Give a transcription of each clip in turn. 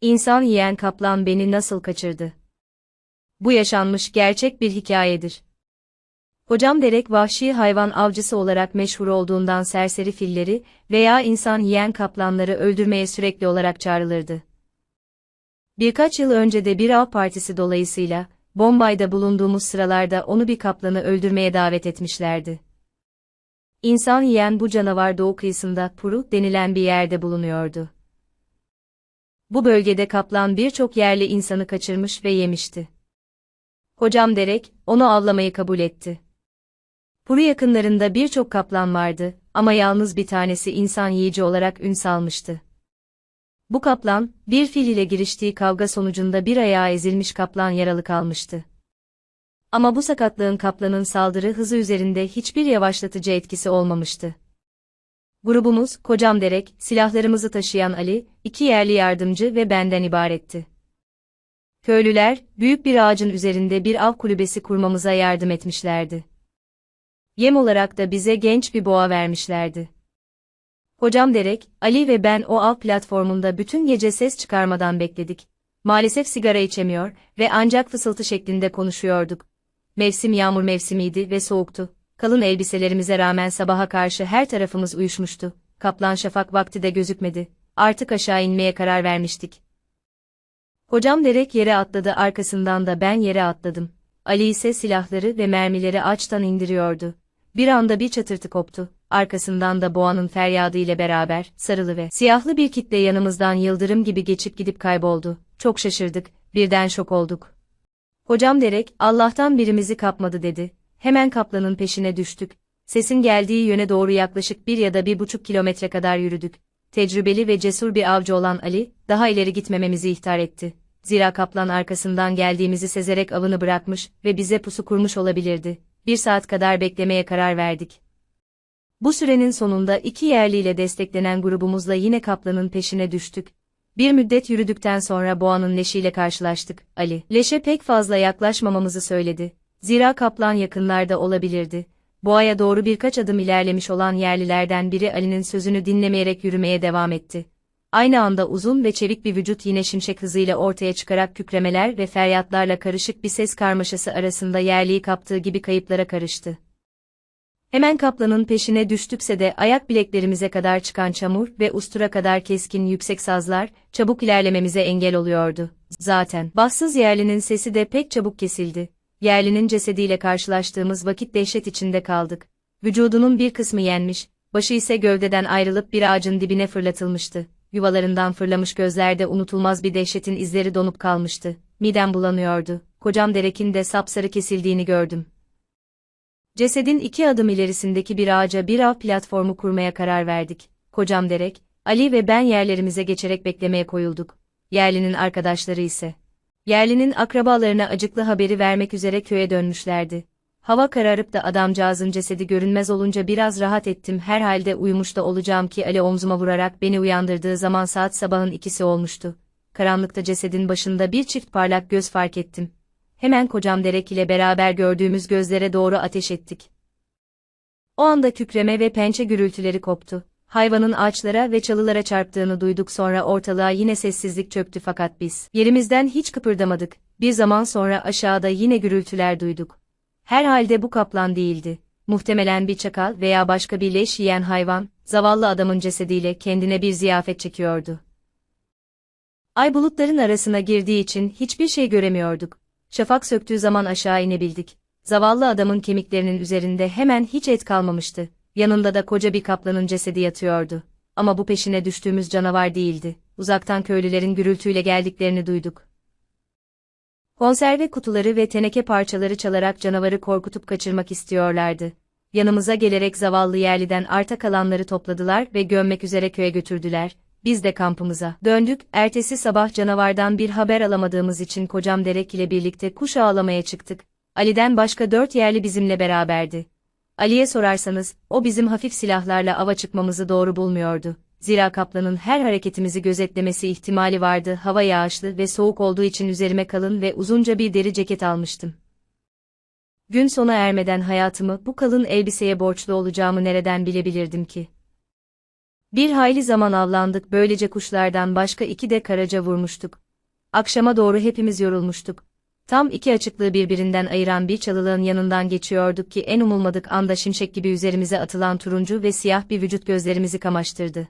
İnsan yiyen kaplan beni nasıl kaçırdı? Bu yaşanmış gerçek bir hikayedir. Hocam Derek vahşi hayvan avcısı olarak meşhur olduğundan serseri filleri veya insan yiyen kaplanları öldürmeye sürekli olarak çağrılırdı. Birkaç yıl önce de bir av partisi dolayısıyla, Bombay'da bulunduğumuz sıralarda onu bir kaplanı öldürmeye davet etmişlerdi. İnsan yiyen bu canavar doğu kıyısında Puru denilen bir yerde bulunuyordu. Bu bölgede kaplan birçok yerli insanı kaçırmış ve yemişti. Hocam Derek, onu avlamayı kabul etti. Puru yakınlarında birçok kaplan vardı ama yalnız bir tanesi insan yiyici olarak ün salmıştı. Bu kaplan, bir fil ile giriştiği kavga sonucunda bir ayağı ezilmiş kaplan yaralı kalmıştı. Ama bu sakatlığın kaplanın saldırı hızı üzerinde hiçbir yavaşlatıcı etkisi olmamıştı. Grubumuz, kocam Derek, silahlarımızı taşıyan Ali, iki yerli yardımcı ve benden ibaretti. Köylüler, büyük bir ağacın üzerinde bir av kulübesi kurmamıza yardım etmişlerdi. Yem olarak da bize genç bir boğa vermişlerdi. Hocam Derek, Ali ve ben o av platformunda bütün gece ses çıkarmadan bekledik. Maalesef sigara içemiyor ve ancak fısıltı şeklinde konuşuyorduk. Mevsim yağmur mevsimiydi ve soğuktu. Kalın elbiselerimize rağmen sabaha karşı her tarafımız uyuşmuştu. Kaplan şafak vakti de gözükmedi. Artık aşağı inmeye karar vermiştik. Hocam Derek yere atladı arkasından da ben yere atladım. Ali ise silahları ve mermileri ağaçtan indiriyordu. Bir anda bir çatırtı koptu. Arkasından da boğanın feryadı ile beraber sarılı ve siyahlı bir kitle yanımızdan yıldırım gibi geçip gidip kayboldu. Çok şaşırdık, birden şok olduk. Hocam Derek, Allah'tan birimizi kapmadı dedi. Hemen kaplanın peşine düştük. Sesin geldiği yöne doğru yaklaşık bir ya da bir buçuk kilometre kadar yürüdük. Tecrübeli ve cesur bir avcı olan Ali, daha ileri gitmememizi ihtar etti. Zira kaplan arkasından geldiğimizi sezerek avını bırakmış ve bize pusu kurmuş olabilirdi. Bir saat kadar beklemeye karar verdik. Bu sürenin sonunda iki yerliyle desteklenen grubumuzla yine kaplanın peşine düştük. Bir müddet yürüdükten sonra boğanın leşiyle karşılaştık. Ali, leşe pek fazla yaklaşmamamızı söyledi. Zira kaplan yakınlarda olabilirdi. Boğaya doğru birkaç adım ilerlemiş olan yerlilerden biri Ali'nin sözünü dinlemeyerek yürümeye devam etti. Aynı anda uzun ve çevik bir vücut yine şimşek hızıyla ortaya çıkarak kükremeler ve feryatlarla karışık bir ses karmaşası arasında yerliyi kaptığı gibi kayıplara karıştı. Hemen kaplanın peşine düştükse de ayak bileklerimize kadar çıkan çamur ve ustura kadar keskin yüksek sazlar, çabuk ilerlememize engel oluyordu. Zaten, bassız yerlinin sesi de pek çabuk kesildi. Yerlinin cesediyle karşılaştığımız vakit dehşet içinde kaldık. Vücudunun bir kısmı yenmiş, başı ise gövdeden ayrılıp bir ağacın dibine fırlatılmıştı. Yuvalarından fırlamış gözlerde unutulmaz bir dehşetin izleri donup kalmıştı. Midem bulanıyordu. Kocam Derek'in de sapsarı kesildiğini gördüm. Cesedin iki adım ilerisindeki bir ağaca bir av platformu kurmaya karar verdik. Kocam Derek, Ali ve ben yerlerimize geçerek beklemeye koyulduk. Yerlinin arkadaşları ise. Yerlinin akrabalarına acıklı haberi vermek üzere köye dönmüşlerdi. Hava kararıp da adamcağızın cesedi görünmez olunca biraz rahat ettim herhalde uyumuş da olacağım ki Ali omzuma vurarak beni uyandırdığı zaman saat sabahın ikisi olmuştu. Karanlıkta cesedin başında bir çift parlak göz fark ettim hemen kocam Derek ile beraber gördüğümüz gözlere doğru ateş ettik. O anda kükreme ve pençe gürültüleri koptu. Hayvanın ağaçlara ve çalılara çarptığını duyduk sonra ortalığa yine sessizlik çöktü fakat biz yerimizden hiç kıpırdamadık. Bir zaman sonra aşağıda yine gürültüler duyduk. Herhalde bu kaplan değildi. Muhtemelen bir çakal veya başka bir leş yiyen hayvan, zavallı adamın cesediyle kendine bir ziyafet çekiyordu. Ay bulutların arasına girdiği için hiçbir şey göremiyorduk. Şafak söktüğü zaman aşağı inebildik. Zavallı adamın kemiklerinin üzerinde hemen hiç et kalmamıştı. Yanında da koca bir kaplanın cesedi yatıyordu. Ama bu peşine düştüğümüz canavar değildi. Uzaktan köylülerin gürültüyle geldiklerini duyduk. Konserve kutuları ve teneke parçaları çalarak canavarı korkutup kaçırmak istiyorlardı. Yanımıza gelerek zavallı yerliden arta kalanları topladılar ve gömmek üzere köye götürdüler biz de kampımıza döndük. Ertesi sabah canavardan bir haber alamadığımız için kocam Derek ile birlikte kuş ağlamaya çıktık. Ali'den başka dört yerli bizimle beraberdi. Ali'ye sorarsanız, o bizim hafif silahlarla ava çıkmamızı doğru bulmuyordu. Zira kaplanın her hareketimizi gözetlemesi ihtimali vardı. Hava yağışlı ve soğuk olduğu için üzerime kalın ve uzunca bir deri ceket almıştım. Gün sona ermeden hayatımı bu kalın elbiseye borçlu olacağımı nereden bilebilirdim ki? Bir hayli zaman avlandık böylece kuşlardan başka iki de karaca vurmuştuk. Akşama doğru hepimiz yorulmuştuk. Tam iki açıklığı birbirinden ayıran bir çalılığın yanından geçiyorduk ki en umulmadık anda şimşek gibi üzerimize atılan turuncu ve siyah bir vücut gözlerimizi kamaştırdı.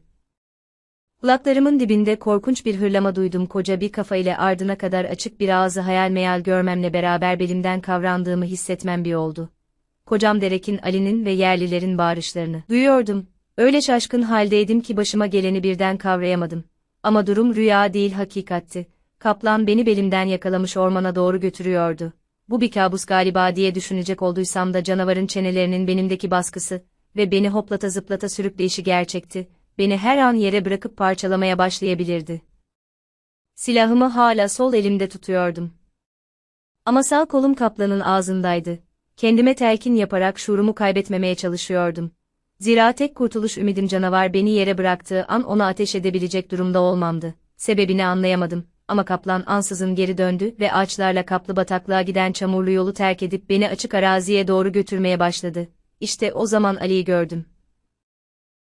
Kulaklarımın dibinde korkunç bir hırlama duydum koca bir kafa ile ardına kadar açık bir ağzı hayal meyal görmemle beraber belimden kavrandığımı hissetmem bir oldu. Kocam Derek'in Ali'nin ve yerlilerin bağırışlarını duyuyordum. Öyle şaşkın haldeydim ki başıma geleni birden kavrayamadım. Ama durum rüya değil hakikatti. Kaplan beni belimden yakalamış ormana doğru götürüyordu. Bu bir kabus galiba diye düşünecek olduysam da canavarın çenelerinin benimdeki baskısı ve beni hoplata zıplata sürükleyişi gerçekti. Beni her an yere bırakıp parçalamaya başlayabilirdi. Silahımı hala sol elimde tutuyordum. Ama sağ kolum kaplanın ağzındaydı. Kendime telkin yaparak şuurumu kaybetmemeye çalışıyordum. Zira tek kurtuluş ümidim canavar beni yere bıraktığı an ona ateş edebilecek durumda olmamdı. Sebebini anlayamadım ama kaplan ansızın geri döndü ve ağaçlarla kaplı bataklığa giden çamurlu yolu terk edip beni açık araziye doğru götürmeye başladı. İşte o zaman Ali'yi gördüm.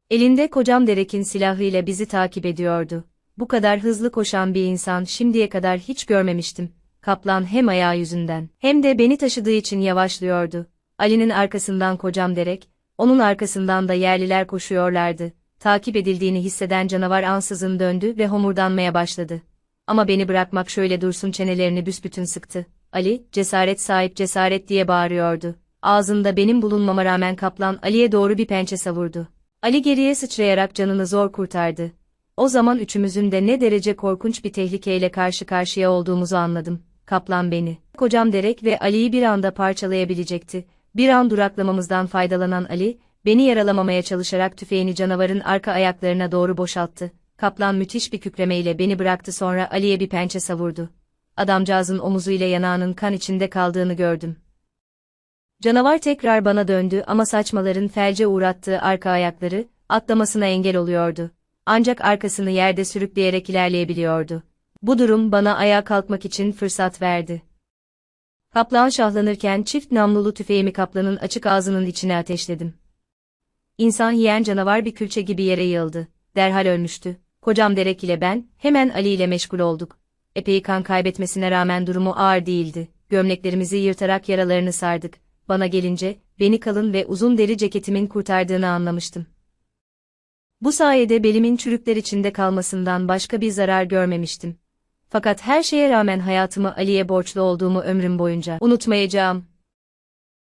Elinde kocam Derek'in silahıyla bizi takip ediyordu. Bu kadar hızlı koşan bir insan şimdiye kadar hiç görmemiştim. Kaplan hem ayağı yüzünden hem de beni taşıdığı için yavaşlıyordu. Ali'nin arkasından kocam Derek, onun arkasından da yerliler koşuyorlardı. Takip edildiğini hisseden canavar ansızın döndü ve homurdanmaya başladı. Ama beni bırakmak şöyle dursun çenelerini büsbütün sıktı. Ali, cesaret sahip cesaret diye bağırıyordu. Ağzında benim bulunmama rağmen kaplan Ali'ye doğru bir pençe savurdu. Ali geriye sıçrayarak canını zor kurtardı. O zaman üçümüzün de ne derece korkunç bir tehlikeyle karşı karşıya olduğumuzu anladım. Kaplan beni, kocam Derek ve Ali'yi bir anda parçalayabilecekti. Bir an duraklamamızdan faydalanan Ali, beni yaralamamaya çalışarak tüfeğini canavarın arka ayaklarına doğru boşalttı. Kaplan müthiş bir kükremeyle beni bıraktı sonra Ali'ye bir pençe savurdu. Adamcağızın omuzuyla yanağının kan içinde kaldığını gördüm. Canavar tekrar bana döndü ama saçmaların felce uğrattığı arka ayakları, atlamasına engel oluyordu. Ancak arkasını yerde sürükleyerek ilerleyebiliyordu. Bu durum bana ayağa kalkmak için fırsat verdi. Kaplan şahlanırken çift namlulu tüfeğimi kaplanın açık ağzının içine ateşledim. İnsan yiyen canavar bir külçe gibi yere yığıldı. Derhal ölmüştü. Kocam Derek ile ben, hemen Ali ile meşgul olduk. Epey kan kaybetmesine rağmen durumu ağır değildi. Gömleklerimizi yırtarak yaralarını sardık. Bana gelince, beni kalın ve uzun deri ceketimin kurtardığını anlamıştım. Bu sayede belimin çürükler içinde kalmasından başka bir zarar görmemiştim. Fakat her şeye rağmen hayatımı Ali'ye borçlu olduğumu ömrüm boyunca unutmayacağım.